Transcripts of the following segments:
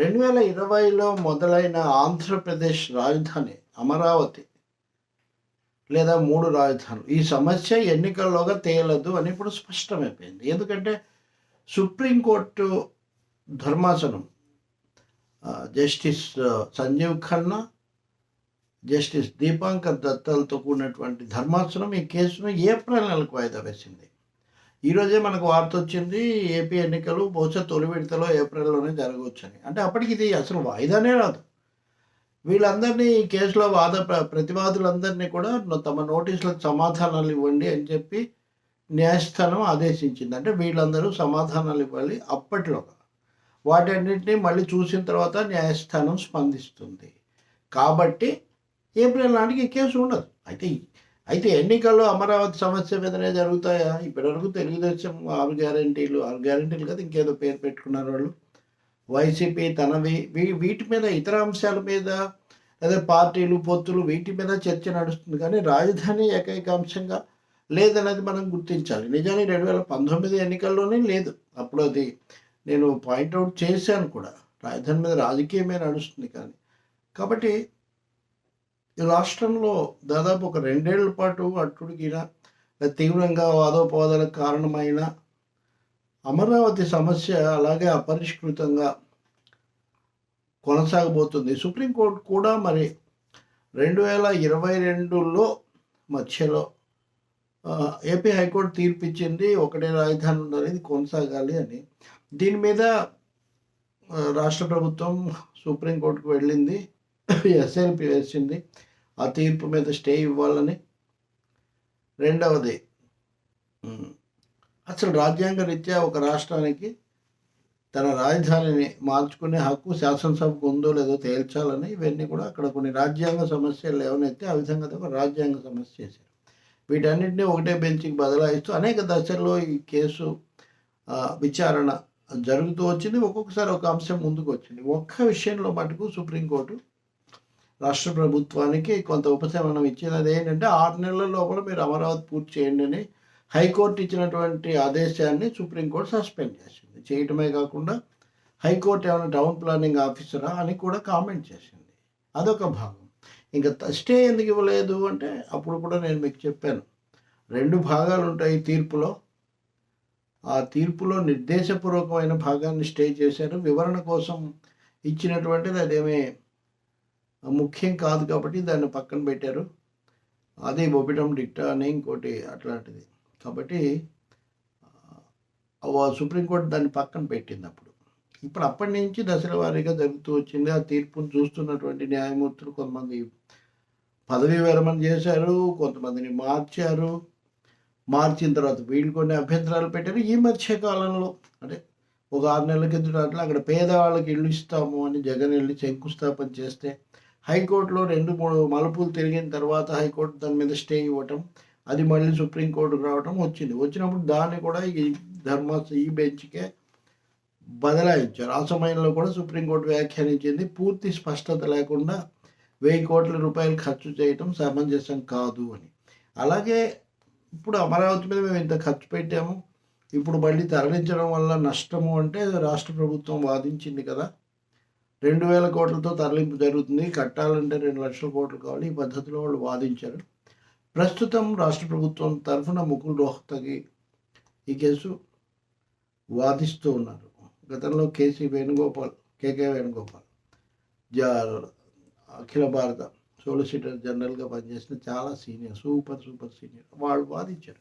రెండు వేల ఇరవైలో మొదలైన ఆంధ్రప్రదేశ్ రాజధాని అమరావతి లేదా మూడు రాజధానులు. ఈ సమస్య ఎన్నికల్లోగా తేలదు అని ఇప్పుడు స్పష్టమైపోయింది. ఎందుకంటే సుప్రీంకోర్టు ధర్మాసనం జస్టిస్ సంజీవ్ ఖన్నా జస్టిస్ దీపాంకర్ దత్తాలతో కూడినటువంటి ధర్మాసనం ఈ కేసును ఏప్రిల్ నెలకు వాయిదా వేసింది. ఈరోజే మనకు వార్త వచ్చింది ఏపీ ఎన్నికలు బహుశా తొలి విడతలో ఏప్రిల్లోనే జరగవచ్చని. అంటే అప్పటికి ఇది అసలు వాయిదానే రాదు. వీళ్ళందరినీ ఈ కేసులో వాద ప్ర- ప్రతివాదులందరినీ కూడా తమ నోటీసులకు సమాధానాలు ఇవ్వండి అని చెప్పి న్యాయస్థానం ఆదేశించింది. అంటే వీళ్ళందరూ సమాధానాలు ఇవ్వాలి అప్పట్లో. వాటన్నింటినీ మళ్ళీ చూసిన తర్వాత న్యాయస్థానం స్పందిస్తుంది. కాబట్టి ఏప్రిల్ నాటికి ఈ కేసు ఉండదు. అయితే అయితే ఎన్నికల్లో అమరావతి సమస్య మీదనే జరుగుతాయా? ఇప్పటివరకు తెలుగుదేశం ఆరు గ్యారంటీలు ఆరు గ్యారంటీలు కదా ఇంకేదో పేరు పెట్టుకున్నారు వాళ్ళు. వైసీపీ తనవి వీ వీటి మీద ఇతర అంశాల మీద లేదా పార్టీలు పొత్తులు వీటి మీద చర్చ నడుస్తుంది. కానీ రాజధాని ఏకైక అంశంగా లేదన్నది మనం గుర్తించాలి. నిజానికి రెండు వేల పంతొమ్మిది ఎన్నికల్లోనే లేదు. అప్పుడు అది నేను పాయింట్అవుట్ చేశాను కూడా. రాజధాని మీద రాజకీయమే నడుస్తుంది కానీ. కాబట్టి ఈ రాష్ట్రంలో దాదాపు ఒక రెండేళ్ళ పాటు అట్టుడికిన తీవ్రంగా వాదోపవాదాలకు కారణమైన అమరావతి సమస్య అలాగే అపరిష్కృతంగా కొనసాగబోతుంది. సుప్రీంకోర్టు కూడా మరి రెండు వేల ఇరవై రెండులో మధ్యలో ఏపీ హైకోర్టు తీర్పు ఇచ్చింది ఒకటే రాజధాని ఉండాలి కొనసాగాలి అని. దీని మీద రాష్ట్ర ప్రభుత్వం సుప్రీంకోర్టుకు వెళ్ళింది. ఎస్ఎల్పి వేసింది. ఆ తీర్పు మీద స్టే ఇవ్వాలని. రెండవది అసలు రాజ్యాంగ రీత్యా ఒక రాష్ట్రానికి తన రాజధానిని మార్చుకునే హక్కు శాసనసభకు ఉందో లేదో తేల్చాలని ఇవన్నీ కూడా అక్కడ కొన్ని రాజ్యాంగ సమస్యలు లేవనైతే ఆ విధంగా ఒక రాజ్యాంగ సమస్య చేశారు. వీటన్నిటిని ఒకటే బెంచ్కి బదలాయిస్తూ అనేక దశల్లో ఈ కేసు విచారణ జరుగుతూ వచ్చింది. ఒక్కొక్కసారి ఒక అంశం ముందుకు వచ్చింది ఒక్క విషయంలో మటుకు సుప్రీంకోర్టు రాష్ట్ర ప్రభుత్వానికి కొంత ఉపశమనం ఇచ్చింది. అది ఏంటంటే ఆరు నెలల లోపల మీరు అమరావతి పూర్తి చేయండి అని హైకోర్టు ఇచ్చినటువంటి ఆదేశాన్ని సుప్రీంకోర్టు సస్పెండ్ చేసింది. చేయటమే కాకుండా హైకోర్టు ఏమైనా టౌన్ ప్లానింగ్ ఆఫీసరా అని కూడా కామెంట్ చేసింది. అదొక భాగం. ఇంకా స్టే ఎందుకు ఇవ్వలేదు అంటే అప్పుడు కూడా నేను మీకు చెప్పాను. రెండు భాగాలు ఉంటాయి తీర్పులో. ఆ తీర్పులో నిర్దేశపూర్వకమైన భాగాన్ని స్టే చేశారు. వివరణ కోసం ఇచ్చినటువంటిది అదేమీ ముఖ్యం కాదు కాబట్టి దాన్ని పక్కన పెట్టారు. అది బొబిటం డిక్టా అని ఇంకోటి అట్లాంటిది. కాబట్టి సుప్రీంకోర్టు దాన్ని పక్కన పెట్టింది అప్పుడు. ఇప్పుడు అప్పటి నుంచి దశల వారీగా జరుగుతూ వచ్చింది. ఆ తీర్పును చూస్తున్నటువంటి న్యాయమూర్తులు కొంతమంది పదవీ విరమణ చేశారు కొంతమందిని మార్చారు. మార్చిన తర్వాత వీళ్ళు కొన్ని అభ్యంతరాలు పెట్టారు. ఈ మధ్య కాలంలో అంటే ఒక ఆరు నెలల కిందట అట్లా అక్కడ పేదవాళ్ళకి ఇల్లు ఇస్తాము అని జగన్ వెళ్ళి శంకుస్థాపన చేస్తే హైకోర్టులో రెండు మూడు మలుపులు తిరిగిన తర్వాత హైకోర్టు దాని మీద స్టే ఇవ్వటం అది మళ్ళీ సుప్రీంకోర్టుకు రావటం వచ్చింది. వచ్చినప్పుడు దాన్ని కూడా ఈ ధర్మ ఈ బెంచ్కే బదలాయించారు. ఆ సమయంలో కూడా సుప్రీంకోర్టు వ్యాఖ్యానించింది పూర్తి స్పష్టత లేకుండా వెయ్యి కోట్ల రూపాయలు ఖర్చు చేయటం సమంజసం కాదు అని. అలాగే ఇప్పుడు అమరావతి మీద మేము ఇంత ఖర్చు పెట్టాము. ఇప్పుడు మళ్ళీ తరలించడం వల్ల నష్టము అంటే రాష్ట్ర ప్రభుత్వం వాదించింది కదా. రెండు వేల కోట్లతో తరలింపు జరుగుతుంది. కట్టాలంటే రెండు లక్షల కోట్లు కావాలి. ఈ పద్ధతిలో వాళ్ళు వాదించారు. ప్రస్తుతం రాష్ట్ర ప్రభుత్వం తరఫున ముకుల్ రోహ్తగి ఈ కేసు వాదిస్తూ ఉన్నారు. గతంలో కేసీ వేణుగోపాల్ కేకే వేణుగోపాల్ జా అఖిల భారత సోలిసిటర్ జనరల్గా పనిచేసిన చాలా సీనియర్ సూపర్ సూపర్ సీనియర్. వాళ్ళు వాదించారు.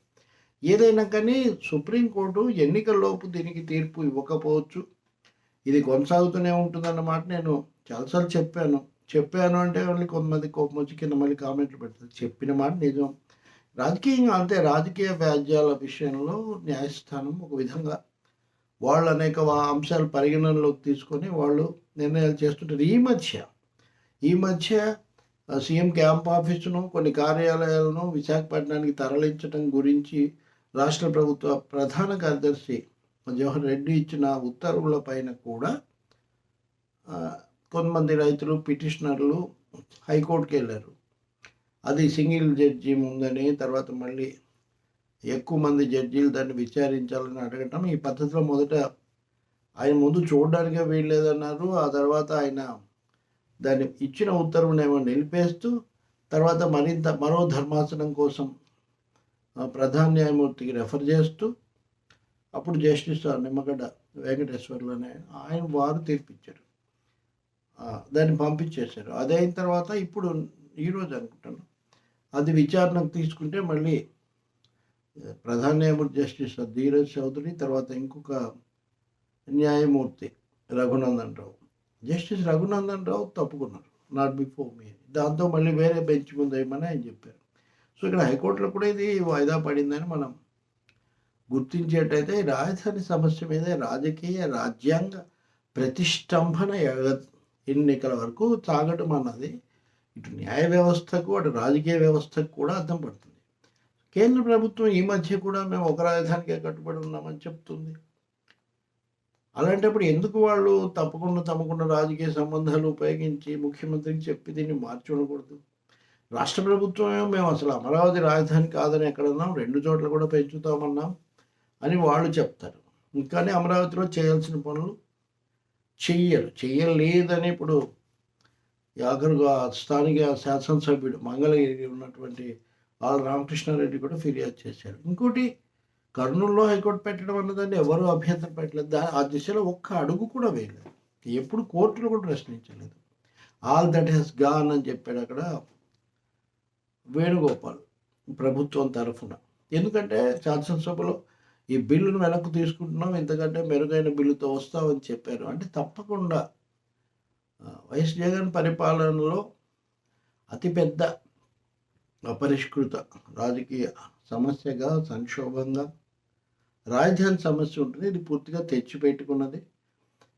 ఏదైనా కానీ సుప్రీంకోర్టు ఎన్నికల్లోపు దీనికి తీర్పు ఇవ్వకపోవచ్చు. ఇది కొనసాగుతూనే ఉంటుందన్నమాట. నేను చాలాసార్లు చెప్పాను. చెప్పాను అంటే మళ్ళీ కొంతమంది కోపం వచ్చి కింద మళ్ళీ కామెంట్లు పెడతారు. చెప్పిన మాట నిజం. రాజకీయంగా అంతే రాజకీయ వ్యాజ్యాల విషయంలో న్యాయస్థానం ఒక విధంగా వాళ్ళు అనేక అంశాలు పరిగణనలోకి తీసుకొని వాళ్ళు నిర్ణయాలు చేస్తుంటారు. ఈ మధ్య ఈ మధ్య సీఎం క్యాంప్ ఆఫీసును కొన్ని కార్యాలయాలను విశాఖపట్నానికి తరలించడం గురించి రాష్ట్ర ప్రభుత్వ ప్రధాన కార్యదర్శి జవహర్ రెడ్డి ఇచ్చిన ఉత్తర్వుల పైన కూడా కొంతమంది రైతులు పిటిషనర్లు హైకోర్టుకి వెళ్ళారు. అది సింగిల్ జడ్జి ముందని తర్వాత మళ్ళీ ఎక్కువ మంది జడ్జీలు దాన్ని విచారించాలని అడగటం ఈ పద్ధతిలో మొదట ఆయన ముందు చూడడానికే వీల్లేదన్నారు. ఆ తర్వాత ఆయన దాన్ని ఇచ్చిన ఉత్తర్వునేమో నిలిపేస్తూ తర్వాత మరింత మరో ధర్మాసనం కోసం ప్రధాన న్యాయమూర్తికి రెఫర్ చేస్తూ అప్పుడు జస్టిస్ నిమ్మగడ్డ వెంకటేశ్వర్లోనే ఆయన వారు తీర్పిచ్చారు. దాన్ని పంపించేశారు. అది అయిన తర్వాత ఇప్పుడు ఈరోజు అనుకుంటాను అది విచారణకు తీసుకుంటే మళ్ళీ ప్రధాన న్యాయమూర్తి జస్టిస్ ధీరజ్ చౌదరి తర్వాత ఇంకొక న్యాయమూర్తి రఘునందన్ రావు. జస్టిస్ రఘునందన్ రావు తప్పుకున్నారు. నాట్ బిఫోర్ మీ దాంతో మళ్ళీ వేరే బెంచ్ ముందు వేయమని ఆయన చెప్పారు. సో ఇక్కడ హైకోర్టులో కూడా ఇది వాయిదా పడిందని మనం గుర్తించేటైతే రాజధాని సమస్య మీద రాజకీయ రాజ్యాంగ ప్రతిష్టంభన ఎగ- ఎన్నికల వరకు తాగడం అన్నది ఇటు న్యాయ వ్యవస్థకు అటు రాజకీయ వ్యవస్థకు కూడా అర్థం పడుతుంది. కేంద్ర ప్రభుత్వం ఈ మధ్య కూడా మేము ఒక రాజధానికే కట్టుబడి ఉన్నామని చెప్తుంది. అలాంటప్పుడు ఎందుకు వాళ్ళు తప్పకుండా తమకున్న రాజకీయ సంబంధాలు ఉపయోగించి ముఖ్యమంత్రికి చెప్పి దీన్ని మార్చి ఉండకూడదు? రాష్ట్ర ప్రభుత్వం మేము అసలు అమరావతి రాజధాని కాదని ఎక్కడన్నాం? రెండు చోట్ల కూడా పెంచుతామన్నాం. అని వాళ్ళు చెప్తారు. కానీ అమరావతిలో చేయాల్సిన పనులు చెయ్యరు. చెయ్యలేదని ఇప్పుడు ఆఖరుగా స్థానిక శాసనసభ్యుడు మంగళగిరి ఉన్నటువంటి ఆల్ రామకృష్ణారెడ్డి కూడా ఫిర్యాదు చేశారు. ఇంకోటి కర్నూలులో హైకోర్టు పెట్టడం అన్నదాన్ని ఎవరు అభ్యంతరం పెట్టలేదు. దా ఆ దిశలో ఒక్క అడుగు కూడా వేయలేదు. ఎప్పుడు కోర్టులు కూడా ప్రశ్నించలేదు. ఆల్ దట్ హెస్ గాన్ అని చెప్పాడు అక్కడ వేణుగోపాల్ ప్రభుత్వం తరఫున. ఎందుకంటే శాసనసభలో ఈ బిల్లును వెనక్కు తీసుకుంటున్నాం ఇంతకంటే మెరుగైన బిల్లుతో వస్తామని చెప్పారు. అంటే తప్పకుండా వైఎస్ జగన్ పరిపాలనలో అతిపెద్ద అపరిష్కృత రాజకీయ సమస్యగా సంక్షోభంగా రాజధాని సమస్య ఉంటుంది. ఇది పూర్తిగా తెచ్చిపెట్టుకున్నది.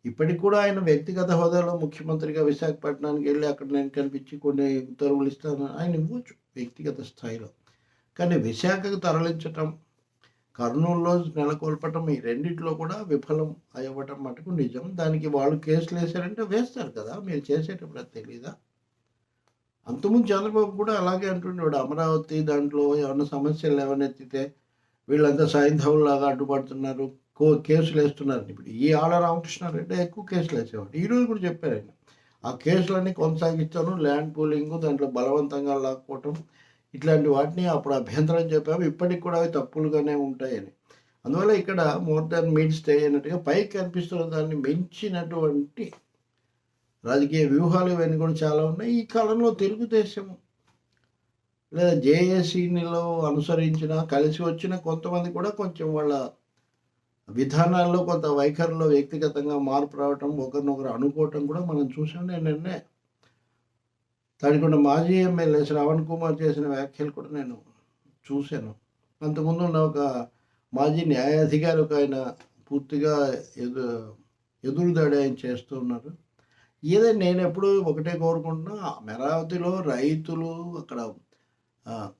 ఇప్పటికి కూడా ఆయన వ్యక్తిగత హోదాలో ముఖ్యమంత్రిగా విశాఖపట్నానికి వెళ్ళి అక్కడ నేను కనిపించి కొన్ని ఉత్తర్వులు ఇస్తాను. ఆయన ఇవ్వచ్చు వ్యక్తిగత స్థాయిలో. కానీ విశాఖకు తరలించటం కర్నూలులో నెలకొల్పటం ఈ రెండిట్లో కూడా విఫలం అవ్వటం మటుకు నిజం. దానికి వాళ్ళు కేసులు వేశారంటే వేస్తారు కదా. మీరు చేసేటప్పుడు అది తెలీదా? అంతకుముందు చంద్రబాబు కూడా అలాగే అంటుండేవాడు. అమరావతి దాంట్లో ఏమైనా సమస్యలు ఏమైనా వీళ్ళంతా సైంధవుల్లాగా అడ్డుపడుతున్నారు. కో కేసులు వేస్తున్నారు. ఇప్పుడు ఈ ఆళ్ళ రామకృష్ణారెడ్డి ఎక్కువ కేసులు వేసేవాడు. ఈరోజు కూడా చెప్పారు ఆయన. ఆ కేసులన్నీ కొనసాగిస్తాను. ల్యాండ్ పూలింగ్ దాంట్లో బలవంతంగా లాక్కోవటం ఇట్లాంటి వాటిని అప్పుడు అభ్యంతరం చెప్పాము. ఇప్పటికి కూడా అవి తప్పులుగానే ఉంటాయని. అందువల్ల ఇక్కడ మోర్ దాన్ మీట్ స్టే అయినట్టుగా పైకి కనిపిస్తున్న దాన్ని మించినటువంటి రాజకీయ వ్యూహాలు ఇవన్నీ కూడా చాలా ఉన్నాయి. ఈ కాలంలో తెలుగుదేశం లేదా జేఏసీనిలో అనుసరించిన కలిసి వచ్చిన కొంతమంది కూడా కొంచెం వాళ్ళ విధానాల్లో కొంత వైఖరిలో వ్యక్తిగతంగా మార్పు రావటం ఒకరినొకరు అనుకోవటం కూడా మనం చూసాం నేను నిన్నే తాడికొండ మాజీ ఎమ్మెల్యే శ్రవణ్ కుమార్ చేసిన వ్యాఖ్యలు కూడా నేను చూశాను. అంతకుముందు ఉన్న ఒక మాజీ న్యాయాధికారి ఒక ఆయన పూర్తిగా ఎదు ఎదురుదాడి ఆయన చేస్తూ ఉన్నారు. ఏదైనా నేను ఎప్పుడు ఒకటే కోరుకుంటున్నా అమరావతిలో రైతులు అక్కడ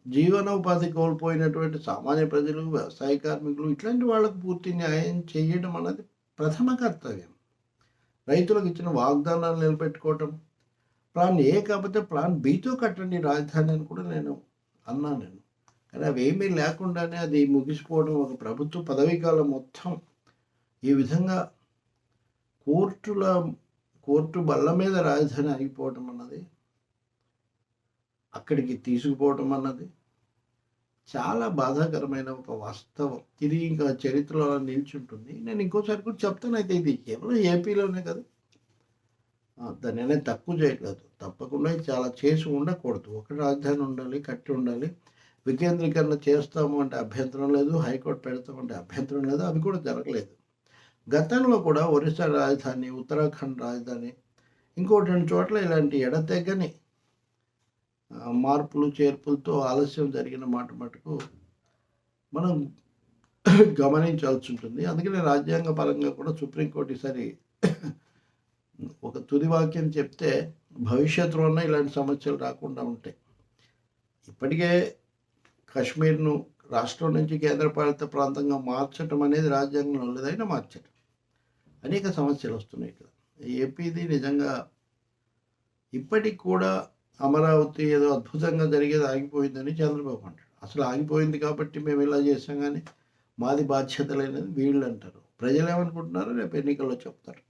జీవనోపాధి కోల్పోయినటువంటి సామాన్య ప్రజలు వ్యవసాయ కార్మికులు ఇట్లాంటి వాళ్ళకు పూర్తి న్యాయం చేయడం అన్నది ప్రథమ కర్తవ్యం. రైతులకు ఇచ్చిన వాగ్దానాలు నిలబెట్టుకోవటం ప్లాన్ ఏ కాకపోతే ప్లాన్ బితో కట్టండి రాజధాని అని కూడా నేను అన్నాను నేను. కానీ అవి ఏమీ లేకుండానే అది ముగిసిపోవడం ఒక ప్రభుత్వ పదవీ కాలం మొత్తం. ఈ విధంగా కోర్టుల కోర్టు బల్ల మీద రాజధాని ఆగిపోవటం అన్నది అక్కడికి తీసుకుపోవటం అన్నది చాలా బాధాకరమైన ఒక వాస్తవం. ఇది ఇంకా చరిత్రలో అలా నిల్చుంటుంది నేను ఇంకోసారి కూడా చెప్తాను అయితే ఇది కేవలం ఏపీలోనే కదా దాన్ని అనేది తక్కువ చేయట్లేదు. తప్పకుండా చాలా చేసి ఉండకూడదు. ఒక రాజధాని ఉండాలి కట్టి ఉండాలి. వికేంద్రీకరణ చేస్తాము అంటే అభ్యంతరం లేదు. హైకోర్టు పెడతామంటే అభ్యంతరం లేదు. అవి కూడా జరగలేదు. గతంలో కూడా ఒరిస్సా రాజధాని ఉత్తరాఖండ్ రాజధాని ఇంకోటి రెండు చోట్ల ఇలాంటి ఎడతెగని మార్పులు చేర్పులతో ఆలస్యం జరిగిన మాట మటుకు మనం గమనించాల్సి ఉంటుంది. అందుకనే రాజ్యాంగ పరంగా కూడా సుప్రీంకోర్టు ఈసారి ఒక తుది వాక్యం చెప్తే భవిష్యత్తులోనే ఇలాంటి సమస్యలు రాకుండా ఉంటాయి. ఇప్పటికే కాశ్మీర్ను రాష్ట్రం నుంచి కేంద్రపాలిత ప్రాంతంగా మార్చటం అనేది రాజ్యాంగంలో లేదైనా మార్చటం. అనేక సమస్యలు వస్తున్నాయి ఇక్కడ. ఏపీది నిజంగా ఇప్పటికి కూడా అమరావతి ఏదో అద్భుతంగా జరిగేది ఆగిపోయిందని చంద్రబాబు అంటాడు. అసలు ఆగిపోయింది కాబట్టి మేము ఇలా చేసాం కానీ మాది బాధ్యత లేనిది వీళ్ళు అంటారు. ప్రజలు ఏమనుకుంటున్నారో రేపు ఎన్నికల్లో చెప్తారు.